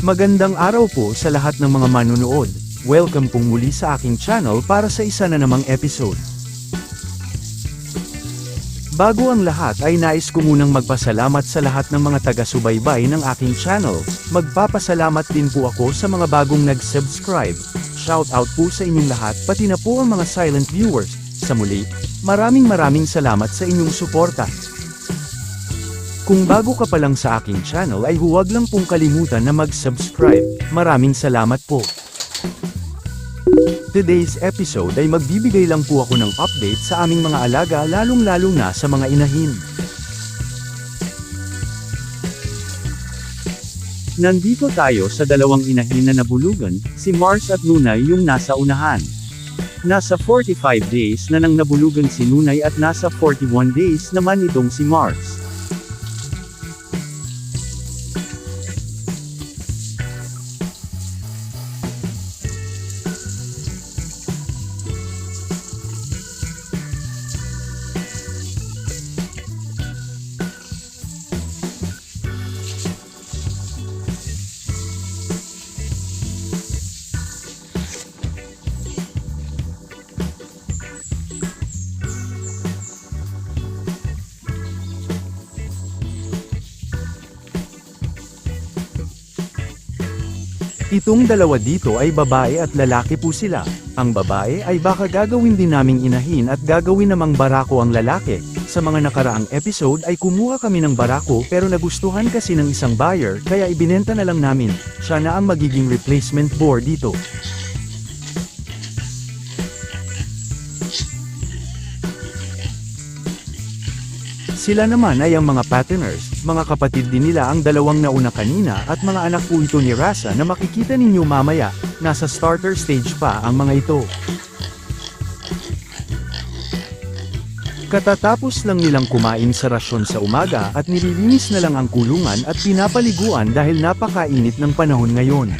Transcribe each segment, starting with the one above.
Magandang araw po sa lahat ng mga manunood. Welcome pong muli sa aking channel para sa isa na namang episode. Bago ang lahat ay nais ko munang magpasalamat sa lahat ng mga taga-subaybay ng aking channel. Magpapasalamat din po ako sa mga bagong nag-subscribe. Shout out po sa inyong lahat pati na po ang mga silent viewers. Sa muli, maraming maraming salamat sa inyong suporta. Kung bago ka pa lang sa aking channel ay huwag lang pong kalimutan na mag-subscribe. Maraming salamat po. Today's episode ay magbibigay lang po ako ng update sa aming mga alaga lalong-lalo na sa mga inahin. Nandito tayo sa dalawang inahin na nabulugan, si Mars at Nunay yung nasa unahan. Nasa 45 days na nang nabulugan si Nunay at nasa 41 days naman itong si Mars. Itong dalawa dito ay babae at lalaki po sila. Ang babae ay baka gagawin din naming inahin at gagawin namang barako ang lalaki. Sa mga nakaraang episode ay kumuha kami ng barako pero nagustuhan kasi ng isang buyer kaya ibinenta na lang namin. Siya na ang magiging replacement board dito. Sila naman ay ang mga patterners, mga kapatid din nila ang dalawang nauna kanina at mga anak po ito ni Rasa na makikita ninyo mamaya, nasa starter stage pa ang mga ito. Katatapos lang nilang kumain sa rasyon sa umaga at nililinis na lang ang kulungan at pinapaliguan dahil napakainit ng panahon ngayon.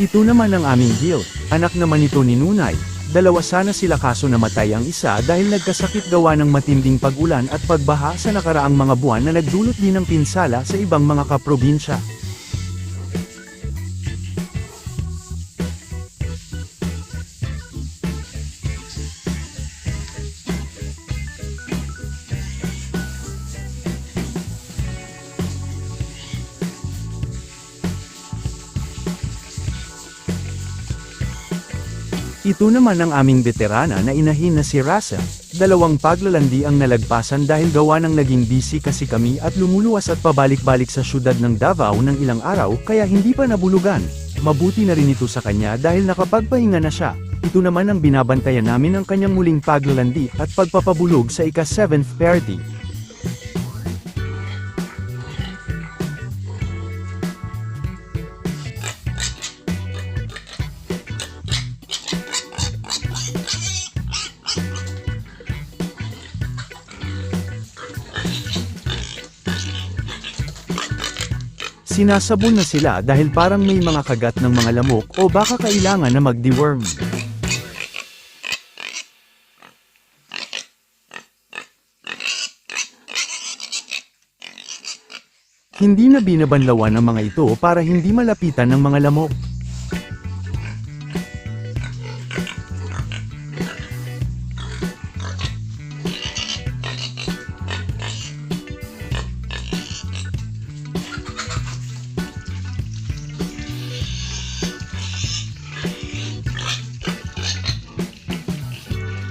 Ito naman ang aming Gil, anak naman ito ni Nunay. Dalawa sana sila kaso namatay ang isa dahil nagkasakit gawa ng matinding pag-ulan at pagbaha sa nakaraang mga buwan na nagdulot din ng pinsala sa ibang mga kaprobinsya. Ito naman ang aming veterana na inahin na si Rasa. Dalawang paglalandi ang nalagpasan dahil gawa ng naging busy kasi kami at lumuluwas at pabalik-balik sa syudad ng Davao ng ilang araw kaya hindi pa nabulugan. Mabuti na rin ito sa kanya dahil nakapagpahinga na siya. Ito naman ang binabantayan namin ang kanyang muling paglalandi at pagpapabulog sa ika-7th party. Sinasabon na sila dahil parang may mga kagat ng mga lamok o baka kailangan na mag-deworm. Hindi na binabanlawan ang mga ito para hindi malapitan ng mga lamok.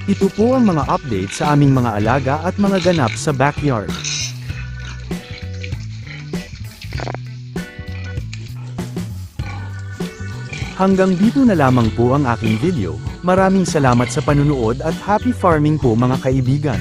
Ito po ang mga update sa aming mga alaga at mga ganap sa backyard. Hanggang dito na lamang po ang aking video. Maraming salamat sa panunood at happy farming po mga kaibigan.